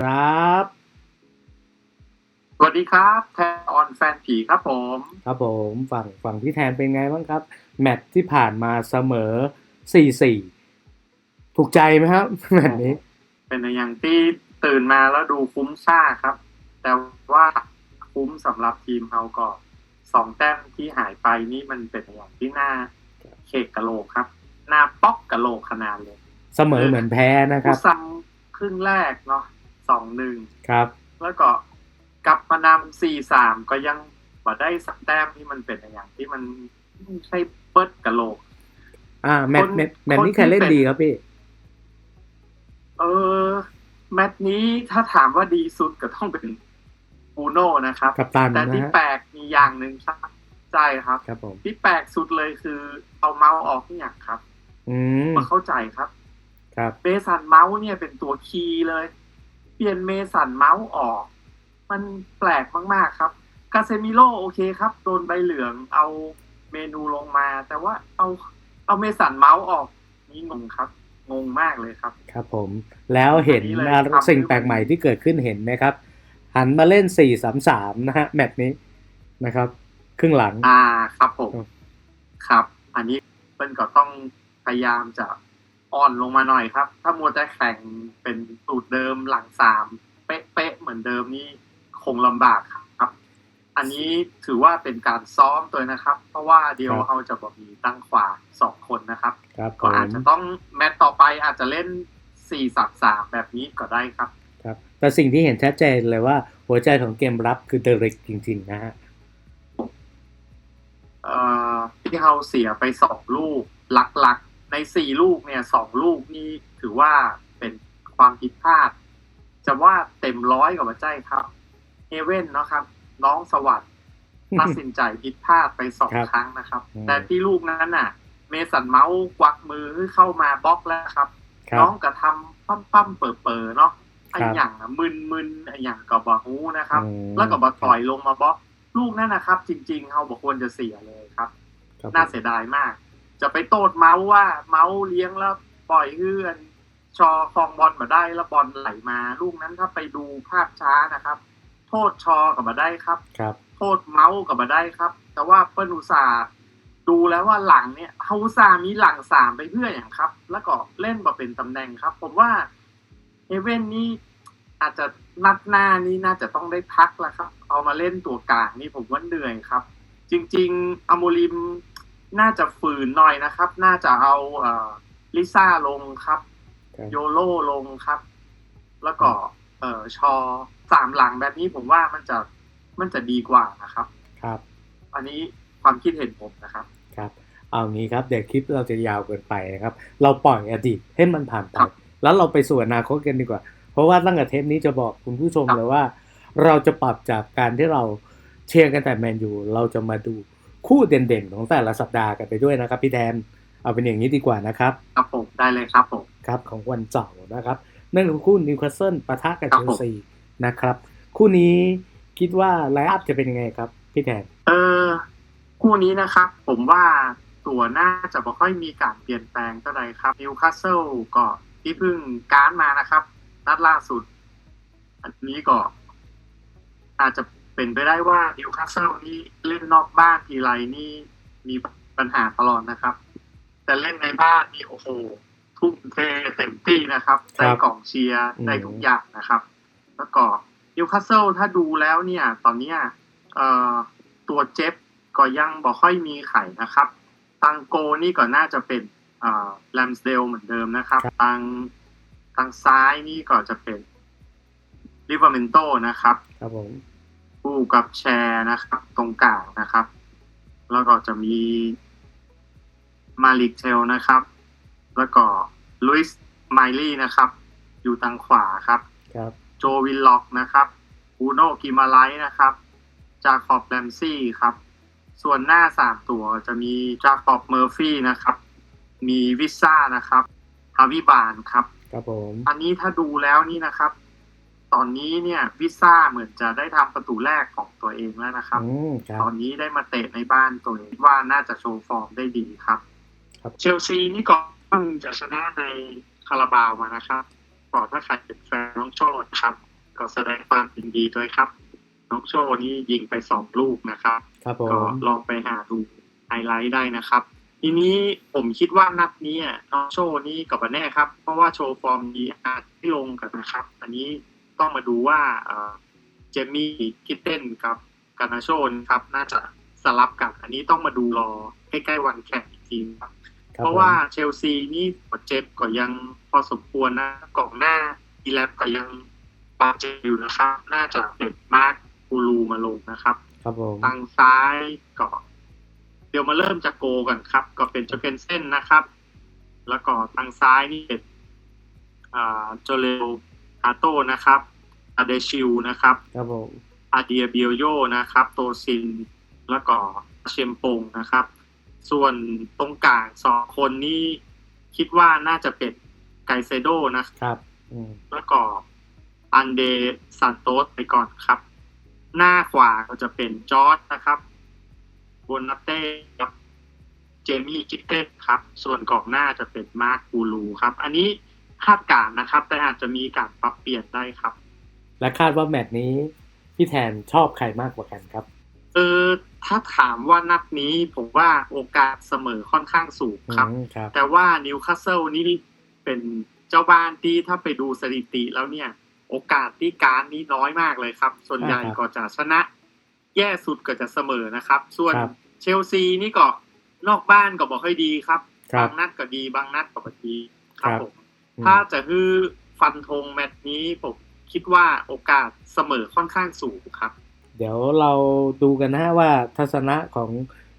ครับ สวัสดีครับ แทนออนแฟนผีครับผม ครับผมฝั่งฝั่งพี่แทนเป็นไงบ้างครับ แมตช์ที่ผ่านมาเสมอ4-4ถูกใจไหมครับแมตช์นี้ เป็นอย่างที่ตื่นมาแล้วดูคุ้มซ่าครับ แต่ว่าคุ้มสำหรับทีมเขาก็สองแต้มที่หายไปนี่มันเป็นอย่างที่น่าเขกกะโหลกครับ หน้าป๊อกกะโหลกขนาดเลย เสมอเหมือนแพ้นะครับผู้ซังครึ่งแรกเนาะ สองหนึ่งครับ แล้วก็กลับมานำสี่สามก็ยังมาได้สักแต้มที่มันเป็นอย่างที่มันไม่ใช่เปิดกะโหลก อ่า แมตช์คนแมตช์แมตช์นี้ใครเล่นคนที่เป็นดีครับพี่ เออ แมตช์นี้ถ้าถามว่าดีสุดก็ต้องเป็นบูโน่นะครับกัปตันแต่นะที่ฮะแปลกมีอย่างหนึ่งครับใช่ครับครับผมที่แปลกสุดเลยคือเอาเมาส์ออกที่อย่างครับ อืมมาเข้าใจครับ ครับเมสันเมาส์เนี่ยเป็นตัวคีย์เลยเปลี่ยนเมสันเมาส์ออก มันแปลกมาก ๆ ครับคาเซมิโลโอเคครับ โดนใบเหลืองเอาเมนูลงมา แต่ว่าเอาเอาเมสันเมาส์ออกนี่งงครับ งงมากเลยครับ ครับผม แล้วเห็นอันนี้เลยอ่าครับสิ่งแปลกใหม่ที่เกิดขึ้นเห็นไหมครับ หันมาเล่น 4-3-3 นะฮะ แมตช์นี้นะครับ ครึ่งหลัง อ่าครับผม ครับครับอันนี้เปิ้ลก็ต้องพยายามจะ อ่อนลงมาหน่อยครับ ถ้ามัวแต่แข่งเป็นสูตรเดิมหลังสามเป๊ะๆเหมือนเดิมนี่คงลำบากครับ อันนี้ถือว่าเป็นการซ้อมตัวนะครับ เพราะว่าเดียวครับเขาจะบอกมีตั้งขวาสองคนนะครับครับผก็อาจมจะต้องแมตต์ต่อไปอาจจะเล่นสี่สับสามแบบนี้ก็ได้ครับครับแต่สิ่งที่เห็นชัดเจนเลยว่าหัวใจของเกมรับคือเดริกจริงๆนะฮะเอ่อที่เขาเสียไปสองลูกหลักๆ ในสี่ลูกเนี่ยสองลูกนี่ถือว่าเป็นความผิดพลาด จะว่าเต็มร้อยกับว่าใจครับเฮเว่นเนาะครับ น้องสวัสดิ์ตัดสินใจผิดพลาดไปสองครับครั้งนะครับอืมแต่ที่ลูกนั้นน่ะ เมสันเมาส์กวักมือเข้ามาบล็อกแล้วครับครัน้บองกระทำปั้มปั้มๆเปิดเปิดๆเนาะไอครับอย่างอะมึนมึนๆไออย่างกับบาฮูนะครับอืมแล้วก็บาต่อยลงมาบล็อก ลูกนั่นนะครับ จริง ๆเขาบอกควรจะเสียเลยครับครับน่าเสียดายมาก จะไปโทษเมาส์ว่าเมาส์เลี้ยงแล้วปล่อยเฮือน ชอคลองบอลมาได้แล้วบอลไหลมา ลูกนั้นถ้าไปดูภาพช้านะครับ โทษชอกับมาได้ครับ ครับ โทษเมาส์กับมาได้ครับ แต่ว่าเปิ้ลอุตสาห์ดูแล้วว่าหลังเนี่ยเฮาอุตสาห์มีหลังสามไปเพื่ออย่างครับ แล้วก็เล่นมาเป็นตำแหน่งครับ ผมว่าเฮเว่นนี่อาจจะนัดหน้านี่น่าจะต้องได้พักแล้วครับ เอามาเล่นตัวกลางนี่ผมว่าเหนื่อยครับ จริง ๆอโมริม น่าจะฝืนหน่อยนะครับ น่าจะเอาเอ่อลิซ่าลงครับ ครับ โยโลลงครับ แล้วก็ เอ่อชอสามหลังแบบนี้ผมว่ามันจะมันจะดีกว่านะครับ ครับ อันนี้ความคิดเห็นผมนะครับ ครับ เอางี้ครับ เดี๋ยวคลิปเราจะยาวเกินไปนะครับ เราปล่อยอดีตให้มันผ่านไป ครับแล้วเราไปสู่อนาคตกันดีกว่า เพราะว่าตั้งแต่เทปนี้จะบอกคุณผู้ชมครับ เลยว่า เราจะปรับจากการที่เราเชียร์กันแต่แมนยู เราจะมาดู คู่เด่นๆ ของแต่ละสัปดาห์กันไปด้วยนะครับ พี่แทนเอาเป็นอย่างนี้ดีกว่านะครับ ครับผมได้เลยครับผมครับของวันเสาร์นะครับ นั่นคือคู่นิวคาสเซิลปะทะกับครัเชบลซีนะครับ คู่นี้คิดว่าไลฟ์อัพจะเป็นยังไงครับ พี่แทนเออคู่นี้นะครับ ผมว่าตัวน่าจะไม่ค่อยมีการเปลี่ยนแปลงเท่าไหร่ครับนิวคาสเซิลก็ที่เพิ่งการดมานะครับ นัดล่าสุด อันนี้ก็อาจจะ เป็นไปได้ว่านิวคาสเซิลนี่เล่นนอกบ้านทีไรนี่มีปัญหาตลอดนะครับ แต่เล่นในบ้านนี่โอ้โหทุ่มเทเต็มที่นะครับได้กล่องเชียร์ได้ทุกอย่างนะครับ แล้วก็นิวคาสเซิลถ้าดูแล้วเนี่ย ตอนเนี้ยตัวเจ็บก็ยังบ่ค่อยมีไข่นะครับทางโกนี่ก็น่าจะเป็นแลมสเดลเหมือนเดิมนะครับ ทางทางซ้ายนี่ก็จะเป็นลิเวอร์เมนโตนะครับ ครับผม คู่กับแชร์นะครับ ตรงกลางนะครับ แล้วก็จะมีมาลิกเทลนะครับ แล้วก็ลุยส์ไมลี่นะครับ อยู่ทางขวาครับ ครับ โจวินล็อกนะครับบูโนกิมาไลท์นะครับจาคอบแรมซี่ครับ ส่วนหน้าสามตัวจะมีจาคอบเมอร์ฟี่นะครับ มีวิซ่านะครับฮาวิบานครับ ครับผม อันนี้ถ้าดูแล้วนี่นะครับ ตอนนี้เนี่ยวิซ่าเหมือนจะได้ทำประตูแรกของตัวเองแล้วนะครับอืมครับตอนนี้ได้มาเตะในบ้านตัวเองว่าน่าจะโชว์ฟอร์มได้ดีครับ ครับเชลซีนี่ก็เพิ่งจะชนะในคาราบาวมานะครับก็ถ้าใครเป็นแฟนน้องโชดครับ ก็แสดงความยินดีด้วยครับ น้องโชดนี่ยิงไปสองลูกนะครับครับผก็มลองไปหาดูไฮไลท์ได้นะครับทีนี้ผมคิดว่านัดนี้อะน้องโชว์นี่กับแน่ครับ เพราะว่าโชว์ฟอร์มดีอาจไม่ลงกันนะครับ อันนี้ ต้องมาดูว่าเอ่อเจมี่คิตเต้นกับกานาโชนครับน่าจะสลับกัน อันนี้ต้องมาดูรอใกล้ๆวันแข่งอีกทีครับคบเพราะว่าเชลซีนี่เจ็บก็ยังพอสมควรนะกองหน้าอีแลปก็ยังบาดเจ็บอยู่นะครับ น่าจะเป็นมาร์คกูรูมาลงนะครับ ครับผมทางซ้ายก็เดี๋ยวมาเริ่มจากโกก่อนครับ ก็เป็นโจเกนเซนนะครับ แล้วก็ทางซ้ายนี่เป็นอ่าโจเลโอาโตนะครับ อาเดชิลนะครับครับผมอาเดียเบียโยนะครับ โตซินแล้วก็เชมปงนะครับ ส่วนตรงกลางสองคนนี้คิดว่าน่าจะเป็นไกเซโดนะครับครับอืมแล้วก็อันเดซันโตสไปก่อนครับ หน้าขวาก็จะเป็นจอร์ดนะครับโบนาเต้กับเจมี่กิตเต้ครับ ส่วนกองหน้าจะเป็นมาร์คกูลูครับ อันนี้คาดการณ์นะครับ แต่อาจจะมีการปรับเปลี่ยนได้ครับ และคาดว่าแมตช์นี้พี่แทนชอบใครมากกว่ากันครับ เออถ้าถามว่านัดนี้ผมว่าโอกาสเสมอค่อนข้างสูงครับอืมครับแต่ว่านิวคาสเซิลนี่เป็นเจ้าบ้านที่ถ้าไปดูสถิติแล้วเนี่ย โอกาสที่การนี้น้อยมากเลยครับ ส่วนใหญ่อ่าครับก็จะชนะ แย่สุดก็จะเสมอนะครับ ส่วนครับเชลซีนี่ก็นอกบ้านก็บอกค่อยดีครับครับบางนัดก็ดีบางนัดก็ไม่ดีครับครับผมอืมถ้าจะฮือฟันธงแมตช์นี้ผม คิดว่าโอกาสเสมอค่อนข้างสูงครับ เดี๋ยวเราดูกันนะฮะว่าทัศนะของ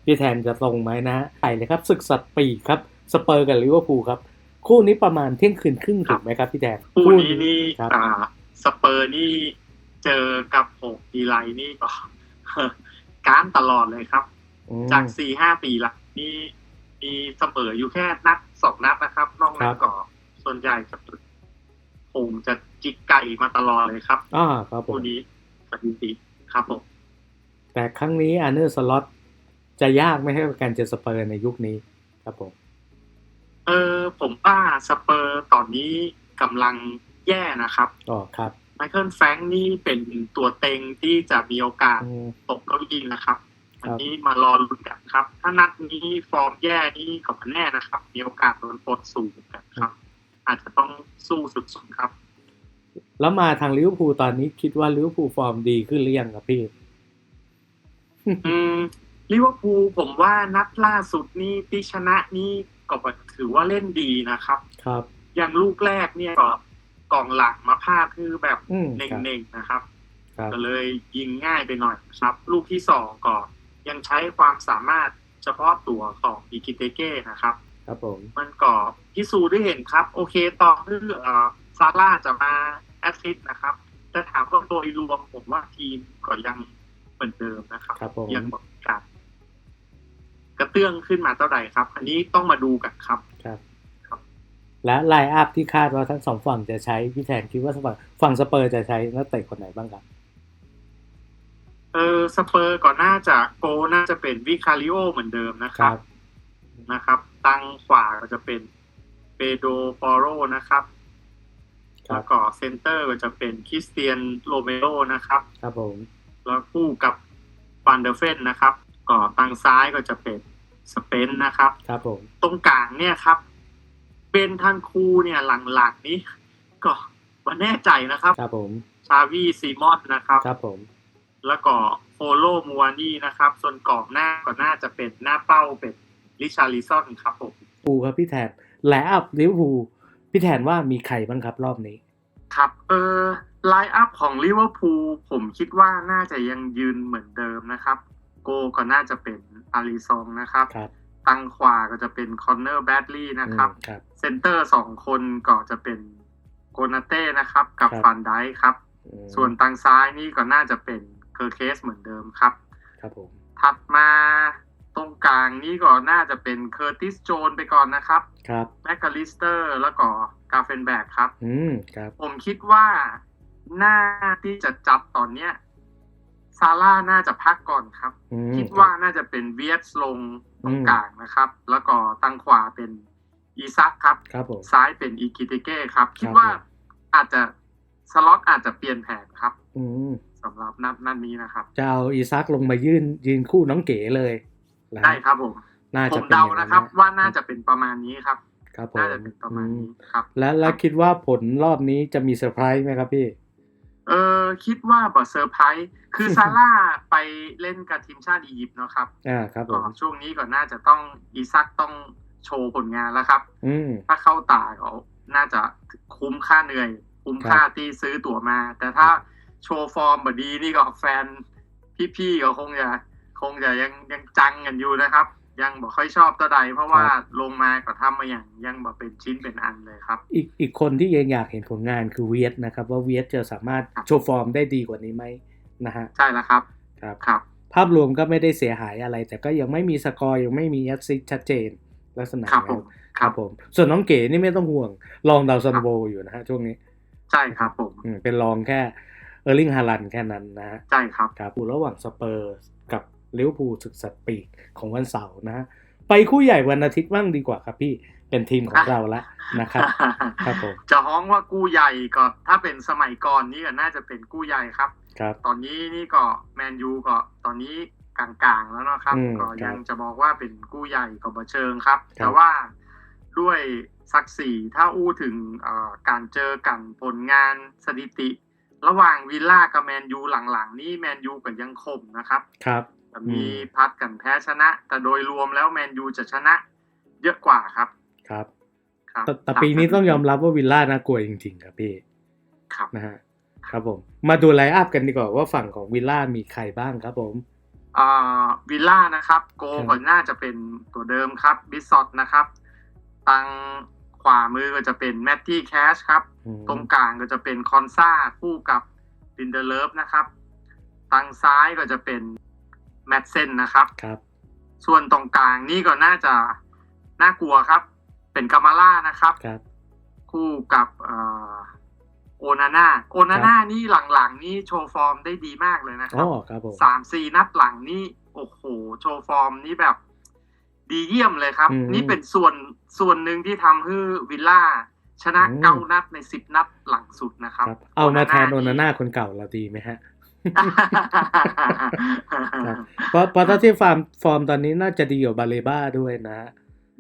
พี่แทนจะตรงไหมนะฮะไปเลยครับศึกสัตว์ปีกครับสเปอร์กับลิเวอร์พูลครับ คู่นี้ประมาณเที่ยงคืนครึ่งครัถูบกไหมครับพี่แทนคู่นี้นี่ครับอ่าสเปอร์นี่เจอกับหกทีไรนี่ก็การตลอดเลยครับอืมจากสี่ห้าปีหลังนี่มีเสมออยู่แค่นัดสองนัดนะครับนอกนั้ครันบก็ส่วนใหญ่จะคงจะ จิกไก่มาตลอดเลยครับอ่าครับผคู่มนี้สถิติครับผมแต่ครั้งนี้อาร์เนอร์สล็อตจะยากไหมให้กับการเจอสเปอร์ในยุคนี้ครับผมเออผมว่าสเปอร์ตอนนี้กำลังแย่นะครับอ๋อครับไมเคิลแฟรงค์นี่เป็นตัวเต็งที่จะมีโอกาสอืมตกเก้าอี้นะครับครับอันนี้มารอลุ้นกันครับ ถ้านัดนี้ฟอร์มแย่นี่ก็ไม่แน่นะครับ มีโอกาสโดนปลดสูงกันครับ อาจจะต้องสู้สุดๆครับ แล้วมาทางลิเวอร์พูลตอนนี้คิดว่าลิเวอร์พูลฟอร์มดีขึ้นหรือยังครับพี่อืมลิเวอร์พูลผมว่านัดล่าสุดนี่ที่ชนะนี่ก็ถือว่าเล่นดีนะครับ ครับ อย่างลูกแรกเนี่ยก็กองหลังมาพลาดคือแบบอืมเครับน่งๆนะครับครับก็เลยยิงง่ายไปหน่อยครับ ลูกที่สองก็ยังใช้ความสามารถเฉพาะตัวของอิกิเตเก้นะครับ ครับผมมันก็พิสูจน์ได้เห็นครับ โอเคตอนที่เอ่อซาร่าจะมา แอสซิสต์นะครับแต่ถามว่าโดยรวมผมว่าทีมก็ยังเหมือนเดิมนะครับครับผมยังแบบการกระเตื้องขึ้นมาเท่าไหร่ครับ อันนี้ต้องมาดูกันครับครับครับและไลน์อัพที่คาดว่าทั้งสองฝั่งจะใช้พี่แทนคิดว่าฝั่งฝั่งสเปอร์จะใช้นักเตะคนไหนบ้างครับ เออสเปอร์ก็น่าจะโกน่าจะเป็นวิคาริโอเหมือนเดิมนะครับนะครับ ตั้งขวาก็จะเป็นเปโดปอโรนะครับครั แล้บวก็เซนเตอร์ก็จะเป็นคริสเตียนโรเมโรนะครับ ครับผม แล้วคู่กับฟันเดอร์เฟนนะครับ ก็ตั้งซ้ายก็จะเป็นสเปนนะครับ ครับผม ตรงกลางเนี่ยครับ เป็นทันคูเนี่ยหลังๆนี้ ก็มาแน่ใจนะครับ ครับผม ชาวีซีมอนนะครับ ครับผม แล้วก็โฟโลมัวนี่นะครับ ส่วนกรอบหน้าก็น่าจะเป็นหน้าเป้าเป็นลิชาริซอนครับผมปูครับพี่แทนไลน์อัพลิเวอร์พูล พี่แทนว่ามีใครบ้างครับรอบนี้ ครับ เออไลน์อัพของลิเวอร์พูลผมคิดว่าน่าจะยังยืนเหมือนเดิมนะครับ โกก็น่าจะเป็นอาริซองนะครับครับตังขวาก็จะเป็นคอนเนอร์แบดลีย์นะครับอืมครับเซนเตอร์สองคนก็จะเป็นโกนาเต้นะครับ กับครับฟันไดค์ครับอืมส่วนตังซ้ายนี่ก็น่าจะเป็นเคอร์เคสเหมือนเดิมครับ ครับผมถัดมา ตรงกลางนี่ก็น่าจะเป็นเคอร์ติสโจนไปก่อนนะครับ ครับแมคคาลิสเตอร์ แล้วก็กาเฟนแบกครับ อืมครับ ผมคิดว่าหน้าที่จะจับตอนเนี้ยซาร่าน่าจะพักก่อนครับอืมคิดว่าน่าจะเป็นเวียสลงตรงกลางนะครับ แล้วก็ตั้งขวาเป็นอีซักครับครับผมซ้ายเป็นอีกิเตเก้ครับ คิดครับว่าอาจจะสล็อตอาจจะเปลี่ยนแผนครับอืมสำหรับนัดนัดนี้นะครับ จะเอาอีซักลงมายื่นยืนคู่น้องเก๋เลยนะฮะ ได้ครับผมน่าผจะมเป็นเดาอย่งนะครับ ว่าน่าจะเป็นประมาณนี้ครับ ครับผมน่าจะเป็นประมาณนี้ครับ และแล้วคิดว่าผลรอบนี้จะมีเซอร์ไพรส์ไหมครับพี่เออคิดว่าบอเซอร์ไพรส์คือซาร่าไปเล่นกับทีมชาติอียิปต์เนาะครับอ่าครับผก็มช่วงนี้ก็น่าจะต้องอีซักต้องโชว์ผลงานแล้วครับ อืมถ้าเข้าตาก็น่าจะคุ้มค่าเหนื่อย คุ้มค่าครับที่ซื้อตั๋วมา แต่ถ้าโชว์ฟอร์มบดีนี่ก็แฟนพี่ๆก็คงจะ คงจะยังยังจังกันอยู่นะครับ ยังบอกค่อยชอบตัวใด เพราะว่าลงมาก็ทำมาอย่างยังแบบเป็นชิ้นเป็นอันเลยครับ อีกอีกคนที่ยังอยากเห็นผลงานคือเวียดนะครับ ว่าเวียดจะสามารถครับโชว์ฟอร์มได้ดีกว่านี้ไหมนะฮะใช่แล้วครับครับครับ ภาพรวมก็ไม่ได้เสียหายอะไร แต่ก็ยังไม่มีสกอร์ยังไม่มีแอสซิสต์ชัดเจนลักษณะครับนั้ผนมครับผม ส่วนน้องเก๋นี่ไม่ต้องห่วงลองดาวซันโวอยู่นะฮะช่วงนี้ ใช่ครับผมอืมเป็นรองแค่เออร์ลิงฮาลันแค่นั้นนะฮะใช่ครับครับคู่ระหว่างสเปอร์กับ ลิเวอร์พูลศึกสัตว์ปีกของวันเสาร์นะฮะไปคู่ใหญ่วันอาทิตย์บ้างดีกว่าครับพี่เป็นทีมของเราละนะครับครับผมจะฮ้องว่ากู้ใหญ่ก็ถ้าเป็นสมัยก่อนนี่ก็น่าจะเป็นกู้ใหญ่ครับ ครับ ตอนนี้นี่ก็แมนยูก็ตอนนี้กลางๆแล้วเนาะครับอืมก็ครับยังจะบอกว่าเป็นกู้ใหญ่ก็บ่เชิงครับครับแต่ว่าด้วยศักดิ์ศรีถ้าอู้ถึงเอ่อการเจอกันผลงานสถิติ ระหว่างวิลล่ากับแมนยูหลังๆ นี่แมนยูก็ยังคมนะครับ ครับ แต่มีอืมพัดกันแพ้ชนะ แต่โดยรวมแล้วแมนยูจะชนะเยอะกว่าครับ ครับครับแต่แต่ปีนี้ต้องยอมรับว่าวิลล่าน่ากลัวจริง ๆ ครับพี่ ครับนะฮะครับผม มาดูไลน์อัพกันดีกว่าว่าฝั่งของวิลล่ามีใครบ้างครับผมอ่าวิลล่านะครับ โกครับก็น่าจะเป็นตัวเดิมครับบิสซอตนะครับตังขวามือก็จะเป็นแมตตี้แคชครับอืมตรงกลางก็จะเป็นคอนซ่าคู่กับลินเดเลฟนะครับ ทางซ้ายก็จะเป็น แมตเซนนะครับครับ ส่วนตรงกลางนี่ก็น่าจะน่ากลัวครับ เป็นกามาล่านะครับครับ คู่กับเอ่อโอนาน่าโอนาน่านี่หลังๆ นี่โชว์ฟอร์มได้ดีมากเลยนะคอ๋รัอบครับผมสามสี่นัดหลังนี่โอ้โหโชว์ฟอร์มนี่แบบดีเยี่ยมเลยครับอืมนี่เป็นส่วนส่วนหนึ่งที่ทำให้วิลล่าชนะอืมเก้านัดในสิบนัดหลังสุดนะครับครับ เอามาแทนโอนาน่าคนเก่าเราดีไหมฮะ เพราะเพราะถ้าที่ฟาร์มฟอร์มตอนนี้น่าจะดีกว่าบาเลบ้าด้วยนะฮะ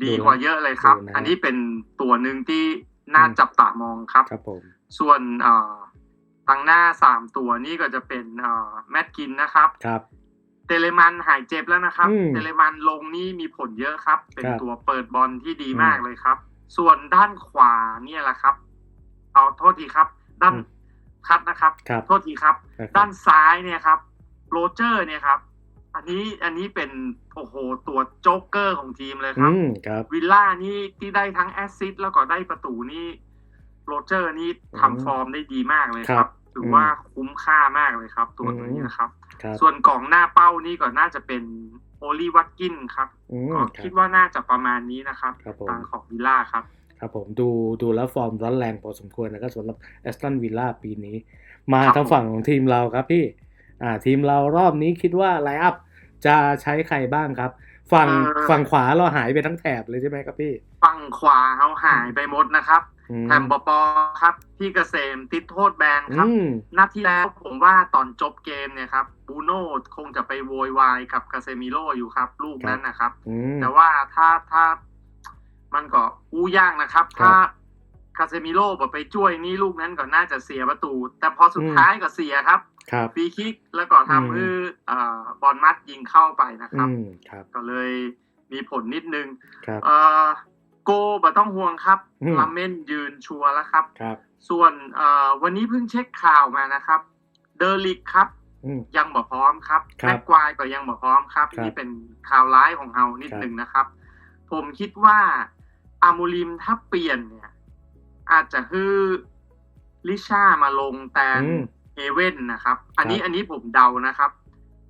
ดีกว่าเยอะเลยครับดูนะอันนี้เป็นตัวหนึ่งที่น่าจับตามองครับครับผมส่วนเอ่อตังหน้าสามตัวนี่ก็จะเป็นเอ่อแมตกินนะครับครับเตเลมันหายเจ็บแล้วนะครับอืมเตเลมันลงนี่มีผลเยอะครับ เป็นครับตัวเปิดบอลที่ดีอืมมากเลยครับ ส่วนด้านขวาเนี่ยแหละครับ เอาโทษทีครับ ด้านอืม คัดนะครับครับโทษทีครับครับ ด้านซ้ายเนี่ยครับโรเจอร์เนี่ยครับ อันนี้อันนี้เป็นโอ้โหตัวโจ๊กเกอร์ของทีมเลยคอืรับมครับวิลล่านี่ที่ได้ทั้งแอสซิสต์แล้วก็ได้ประตูนี่โรเจอร์นี่อืมทำฟอร์มได้ดีมากเลยคครัรับบถือว่าคุ้มค่ามากเลยครับ ตัวอืมตัวนี้นะครับครับ ส่วนกล่องหน้าเป้านี่ก็น่าจะเป็นโอลีวัตกินครับอืมก็คคิรัดบว่าน่าจะประมาณนี้นะครับครับผมทางของวิลล่าครับ ครับผมดูดูแล้วฟอร์มร้อนแรงพอสมควรนะครับสำหรับแอสตันวิลล่าปีนี้ มาครับทางฝั่งของทีมเราครับพี่อ่าทีมเรารอบนี้คิดว่าไลอัพจะใช้ใครบ้างครับ ฝั่งฝั่งขวาเราหายไปทั้งแถบเลยใช่ไหมครับพี่ ฝั่งขวาเขาหายไปหมดนะครับอืมแถมปปครับพี่เกษมติดโทษแบนครับอืมนัดที่แล้วผมว่าตอนจบเกมเนี่ยครับบูโน่คงจะไปโวยวายกับกาเซมิโลอยู่ครับ ลูกนั้นนะครับอืมแต่ว่าถ้าถ้า มันก็อู้ยากนะครับครับ ถ้าคาเซมิโร่ไปช่วยนี่ลูกนั้นก็น่าจะเสียประตู แต่พอสุดอืมท้ายก็เสียครับครับฟรีคิกแล้วก็อืมทำให้เอ่อบอลมัดยิงเข้าไปนะครับอืมครับก็เลยมีผลนิดนึงครับเอ่อโกบ่ต้องห่วงครับอืมลาเมนยืนชัวร์แล้วครับครับส่วนเอ่อวันนี้เพิ่งเช็คข่าวมานะครับ เดอร์ลิกครับอืมยังบ่พร้อมครับครับแม็กควายก็ยังบ่พร้อมครับครับนี่เป็นข่าวร้ายของเฮานิดครับหนึ่งนะครับ ผมคิดว่า อามูลิมถ้าเปลี่ยนเนี่ย อาจจะฮือลิชามาลงแทนอืมเอเว่นนะครับ อันนี้ครับอันนี้ผมเดานะครับ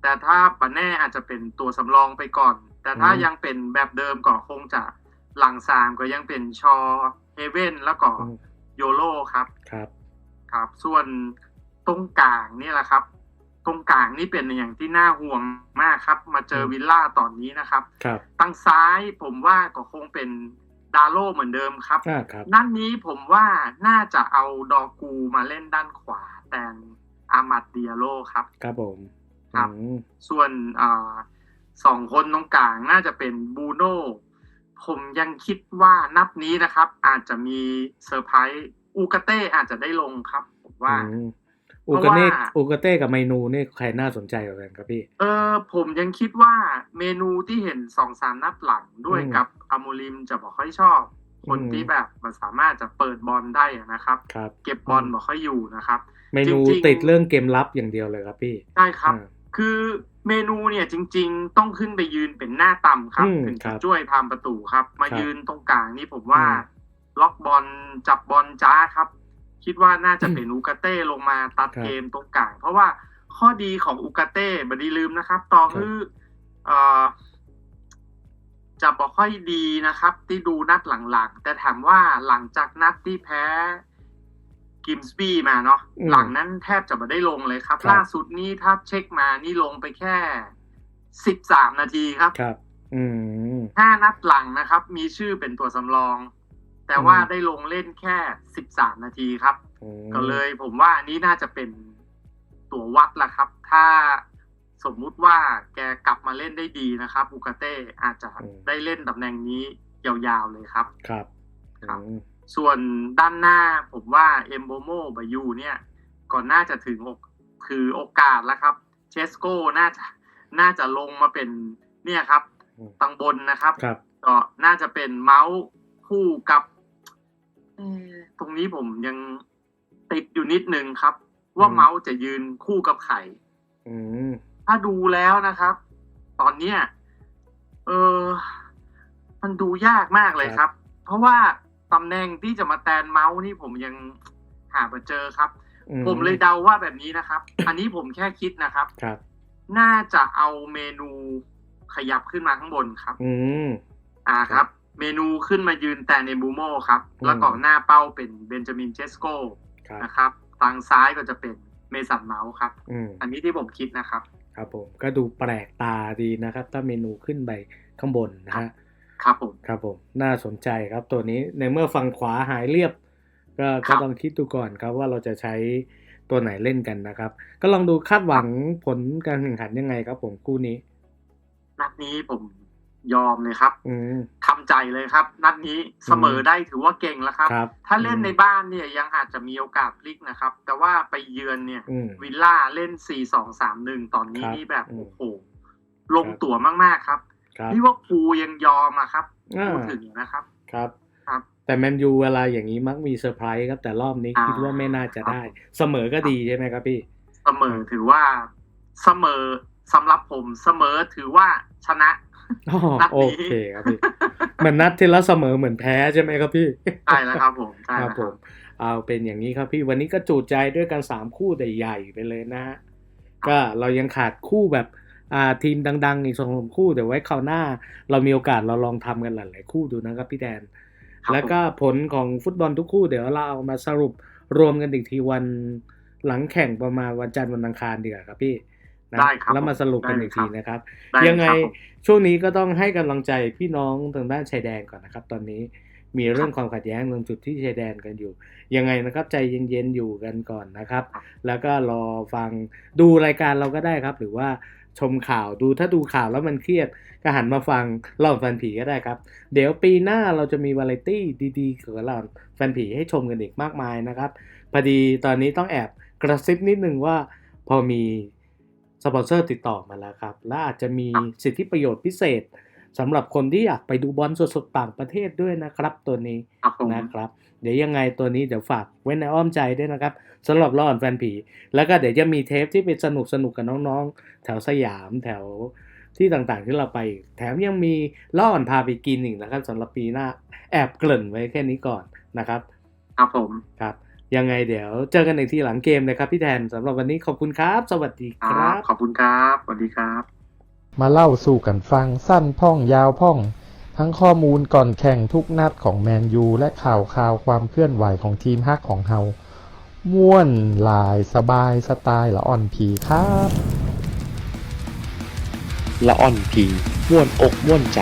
แต่ถ้าปะแน่อาจจะเป็นตัวสำรองไปก่อน แต่ถ้าอืมยังเป็นแบบเดิมก็คงจะหลังสามก็ยังเป็นชอเอเว่นแล้วก็อืมโยโลครับครับ ครับ ส่วนตรงกลางนี่แหละครับ ตรงกลางนี่เป็นอย่างที่น่าห่วงมากครับ มาเจออืมวิลล่าตอนนี้นะครับครับทางซ้ายผมว่าก็คงเป็น ดาโลเหมือนเดิมครับอ่าครับนัดนี้ผมว่าน่าจะเอาดอกูมาเล่นด้านขวาแทนอามัดเดียโลครับ ครับผมครับอืมส่วนอ่าสองคนตรงกลางน่าจะเป็นบูโน่ผมยังคิดว่านัดนี้นะครับ อาจจะมีเซอร์ไพรส์อูกาเต้อาจจะได้ลงครับ ผมว่า อืมเพอูราะกาเน่ว่าอูกาเต้กับไมนูนี่ใครน่าสนใจกว่ากันครับพี่ เออผมยังคิดว่าเมนูที่เห็นสองสามนัดหลังด้วยอืมกับอามูลิมจะบอกค่อยชอบ คนอืมที่แบบมันสามารถจะเปิดบอลได้อะนะครับครับ เก็บบอลบอกค่อยอยู่นะครับ เมนูจริงๆติดเรื่องเกมลับอย่างเดียวเลยครับพี่ใช่ครับอ่าคือเมนูเนี่ยจริง ๆ ต้องขึ้นไปยืนเป็นหน้าต่ำครับอืมถึงครัจะบช่วยทำประตูครับ มาครับยืนตรงกลางนี่ผมว่าอืมล็อกบอลจับบอลจ้าครับ คิดว่าน่าจะเป็นอูกาเต้ลงมาตัดครับเกมตรงกลาง เพราะว่าข้อดีของอูกาเต้บัดีลืมนะครับต่อครับคือเอ่อจะบอกค่อยดีนะครับ ที่ดูนัดหลังๆ แต่ถามว่าหลังจากนัดที่แพ้กิมสบี้มาเนาะอืมหลังนั้นแทบจะไม่ได้ลงเลยครับครับ ล่าสุดนี้ถ้าเช็คมานี่ลงไปแค่สิบสามนาทีครับครับอืมห้านัดหลังนะครับ มีชื่อเป็นตัวสำรอง แต่ว่าอืมได้ลงเล่นแค่สิบสามนาทีครับอืมก็เลยผมว่าอันนี้น่าจะเป็นตัววัดละครับ ถ้าสมมุติว่าแกกลับมาเล่นได้ดีนะครับอูกาเต้อาจจะได้เล่นตำแหน่งนี้ยาวๆเลยครับ ครับครับอืมส่วนด้านหน้าผมว่าเอมโบโมบายูเนี่ยก่อนน่าจะถึงอกคือโอกาสแล้วครับเชสโก้น่าจะน่าจะลงมาเป็นเนี่ยครับตังบนนะครับครับก็น่าจะเป็นเมาส์คู่กับเอ่อ ตรงนี้ผมยังติดอยู่นิดนึงครับ ว่าอืมเมาส์จะยืนคู่กับไข่อืมถ้าดูแล้วนะครับ ตอนเนี้ยเออ มันดูยากมากเลยครับ เพราะว่าตำแหน่งที่จะมาแทนเมาส์นี่ผมยังหามาเจอครับอืผมเลยเดาว่าแบบนี้นะครับ อันนี้ผมแค่คิดนะครับครับ น่าจะเอาเมนูขยับขึ้นมาข้างบนครับ อืมอ่าครับ เมนูขึ้นมายืนแต่ในบูโมครับอืมแล้วก็หน้าเป้าเป็นเบนจามินเชสโกครับนะครับ ทางซ้ายก็จะเป็นเมสันเมาส์ครับอืมอันนี้ที่ผมคิดนะครับ ครับผม ก็ดูแปลกตาดีนะครับ ถ้าเมนูขึ้นไปข้างบนนะฮะ ครับผม ครับผม น่าสนใจครับตัวนี้ ในเมื่อฝั่งขวาหายเรียบ ก็ครัก็บต้องคิดดูก่อนครับว่าเราจะใช้ตัวไหนเล่นกันนะครับ ก็ลองดูคาดหวังผลการแข่งขันยังไงครับผมคู่นี้ นัดนี้ผม ยอมเลยครับอืมทำใจเลยครับ นัดนี้เสมอได้ถือว่าเก่งแล้วครับครับถ้าเล่นในอืมบ้านเนี่ยยังอาจจะมีโอกาสพลิกนะครับ แต่ว่าไปเยือนเนี่ยอืมวิลล่าเล่น4 2 3 1ตอนนี้ครับนี่แบบอืมโอ้โหลงตัวมากๆครับครับนี่ว่าพูลยังยอมอะครับอ่าพูดถึงนะครับครับครับแต่แมนยูเวลาอย่างนี้มักมีเซอร์ไพรส์ครับ แต่รอบนี้อ่าคิดว่าไม่น่าจะได้ เสมอก็ดีใช่ไหมครับพี่ เสมอถือว่าเสมอสำหรับผมเสมอถือว่าชนะอ๋อนัด โอนี้เคครับพี่เหมือนนัดที่แล้วเสมอเหมือนแพ้ใช่ไหมครับพี่ใช่แล้วครับผมใช่คแล้รัวบคผรับมเอาเป็นอย่างนี้ครับพี่วันนี้ก็จูใจด้วยกันสามคู่ใหญ่ๆไปเลยนะฮะก็เรายังขาดคู่แบบอ่าทีมดัง ๆ อีกสองสามคู่เดี๋ยวไว้คราวหน้า เรามีโอกาสเราลองทำกันหลายๆคู่ดูนะครับพี่แดนครับแล้วก็ผลของฟุตบอลทุกคู่เดี๋ยวเราเอามาสรุปรวมกันอีกทีวันหลังแข่งประมาณวันจันทร์วันอังคารดีกว่าครับพี่ นะได้ครับแล้วมาสรุปกันได้อีกครัทีบนะครับได้ยังไงครับผมช่วงนี้ก็ต้องให้กำลังใจพี่น้องทางด้านชายแดนก่อนนะครับ ตอนนี้มีเรื่องความขัดแย้งตรงจุดที่ชายแดนกันอยู่ ยังไงนะครับใจเย็นๆอยู่กันก่อนนะครับครับ แล้วก็รอฟังดูรายการเราก็ได้ครับ หรือว่าชมข่าวดูถ้าดูข่าวแล้วมันเครียดก็หันมาฟังเล่าแฟนผีก็ได้ครับ เดี๋ยวปีหน้าเราจะมีวาไรตี้ดีๆเกี่ยวกับเราแฟนผีให้ชมกันอีกมากมายนะครับพอดีตอนนี้ต้องแอบกระซิบนิดนึงว่า พอมี สปอนเซอร์ติดต่อมาแล้วครับ และอาจจะมีครับสิทธิประโยชน์พิเศษสำหรับคนที่อยากไปดูบอลสดๆต่างประเทศด้วยนะครับ ตัวนี้ครับผมนะครับ เดี๋ยวยังไงตัวนี้เดี๋ยวฝากไว้ในอ้อมใจด้วยนะครับสำหรับล่ออนแฟนผี แล้วก็เดี๋ยวจะมีเทปที่ไปสนุกสนุกๆกับน้องๆ แถวสยามแถวที่ต่างๆที่เราไป แถมยังมีล่ออนพาไปกินอีกนะครับสำหรับปีหน้า แอบเกริ่นไว้แค่นี้ก่อนนะครับครับผมครับ ยังไงเดี๋ยวเจอกันอีกทีหลังเกมนะครับพี่แทนสำหรับวันนี้ขอบคุณครับ สวัสดีคครัรับบขอบคุณครับสวัสดีครับ มาเล่าสู่กันฟังสั้นพ่องยาวพ่อง ทั้งข้อมูลก่อนแข่งทุกนัดของแมนยูและข่าวข่าวความเคลื่อนไหวของทีมฮักของเฮาม่วนหลายสบายสไตล์ละอ่อนผีครับละอ่อนพีม่วนอกม่วนใจ